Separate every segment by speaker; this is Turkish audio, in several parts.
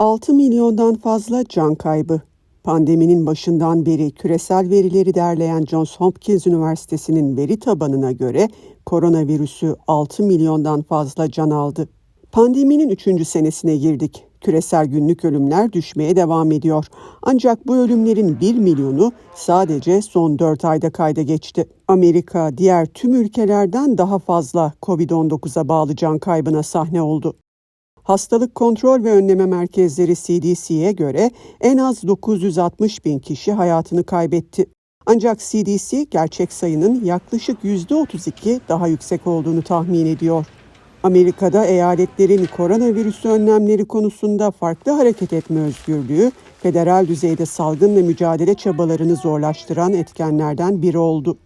Speaker 1: 6 milyondan fazla can kaybı. Pandeminin başından beri küresel verileri derleyen Johns Hopkins Üniversitesi'nin veri tabanına göre koronavirüsü 6 milyondan fazla can aldı. Pandeminin 3. senesine girdik. Küresel günlük ölümler düşmeye devam ediyor. Ancak bu ölümlerin 1 milyonu sadece son 4 ayda kayda geçti. Amerika diğer tüm ülkelerden daha fazla COVID-19'a bağlı can kaybına sahne oldu. Hastalık Kontrol ve Önleme Merkezleri CDC'ye göre en az 960 bin kişi hayatını kaybetti. Ancak CDC gerçek sayının yaklaşık %32 daha yüksek olduğunu tahmin ediyor. Amerika'da eyaletlerin koronavirüsü önlemleri konusunda farklı hareket etme özgürlüğü, federal düzeyde salgınla mücadele çabalarını zorlaştıran etkenlerden biri oldu.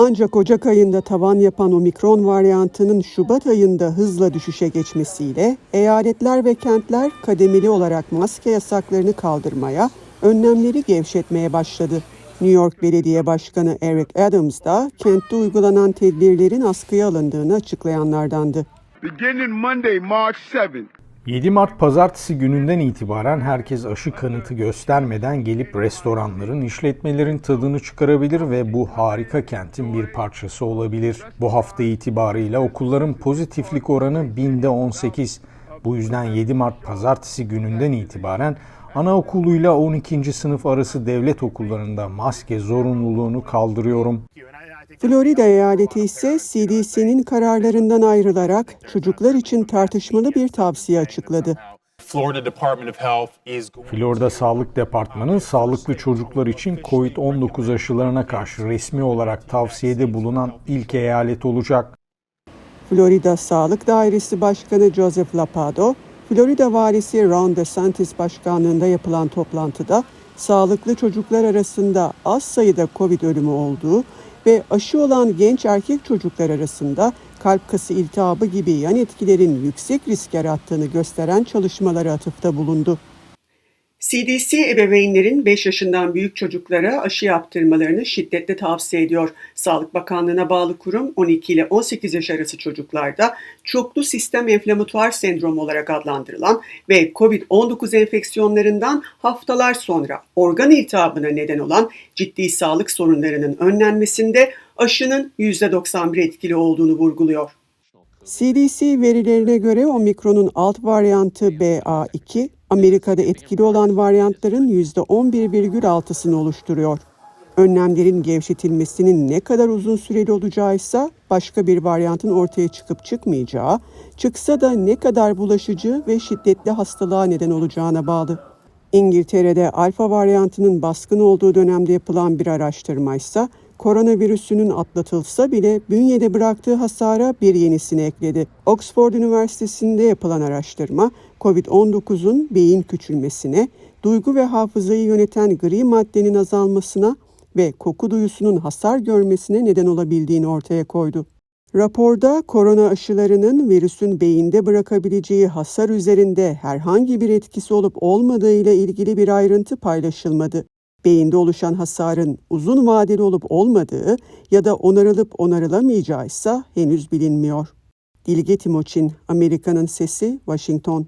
Speaker 1: Ancak Ocak ayında tavan yapan omikron varyantının Şubat ayında hızla düşüşe geçmesiyle eyaletler ve kentler kademeli olarak maske yasaklarını kaldırmaya, önlemleri gevşetmeye başladı. New York Belediye Başkanı Eric Adams da kentte uygulanan tedbirlerin askıya alındığını açıklayanlardandı.
Speaker 2: Beginning Monday, March 7th,
Speaker 3: 7 Mart pazartesi gününden itibaren herkes aşı kanıtı göstermeden gelip restoranların, işletmelerin tadını çıkarabilir ve bu harika kentin bir parçası olabilir. Bu hafta itibarıyla okulların pozitiflik oranı binde 18. Bu yüzden 7 Mart pazartesi gününden itibaren anaokuluyla 12. sınıf arası devlet okullarında maske zorunluluğunu kaldırıyorum.
Speaker 1: Florida eyaleti ise CDC'nin kararlarından ayrılarak çocuklar için tartışmalı bir tavsiye açıkladı.
Speaker 4: Florida
Speaker 3: Sağlık Departmanı sağlıklı çocuklar için COVID-19 aşılarına karşı resmi olarak tavsiyede bulunan ilk eyalet olacak.
Speaker 1: Florida Sağlık Dairesi Başkanı Joseph Lapado, Florida Valisi Ron DeSantis başkanlığında yapılan toplantıda sağlıklı çocuklar arasında az sayıda COVID ölümü olduğu ve aşı olan genç erkek çocuklar arasında kalp kası iltihabı gibi yan etkilerin yüksek risk yarattığını gösteren çalışmalara atıfta bulundu. CDC ebeveynlerin 5 yaşından büyük çocuklara aşı yaptırmalarını şiddetle tavsiye ediyor. Sağlık Bakanlığı'na bağlı kurum 12 ile 18 yaş arası çocuklarda çoklu sistem enflamatuar sendromu olarak adlandırılan ve COVID-19 enfeksiyonlarından haftalar sonra organ iltihabına neden olan ciddi sağlık sorunlarının önlenmesinde aşının %91 etkili olduğunu vurguluyor. CDC verilerine göre omikronun alt varyantı BA2, Amerika'da etkili olan varyantların %11,6'sını oluşturuyor. Önlemlerin gevşetilmesinin ne kadar uzun süreli olacağı ise başka bir varyantın ortaya çıkıp çıkmayacağı, çıksa da ne kadar bulaşıcı ve şiddetli hastalığa neden olacağına bağlı. İngiltere'de alfa varyantının baskın olduğu dönemde yapılan bir araştırma ise koronavirüsünün atlatılsa bile bünyede bıraktığı hasara bir yenisini ekledi. Oxford Üniversitesi'nde yapılan araştırma, COVID-19'un beyin küçülmesine, duygu ve hafızayı yöneten gri maddenin azalmasına ve koku duyusunun hasar görmesine neden olabildiğini ortaya koydu. Raporda korona aşılarının virüsün beyinde bırakabileceği hasar üzerinde herhangi bir etkisi olup olmadığı ile ilgili bir ayrıntı paylaşılmadı. Beyinde oluşan hasarın uzun vadeli olup olmadığı ya da onarılıp onarılamayacağı ise henüz bilinmiyor. Dilge Timoçin, Amerika'nın Sesi, Washington.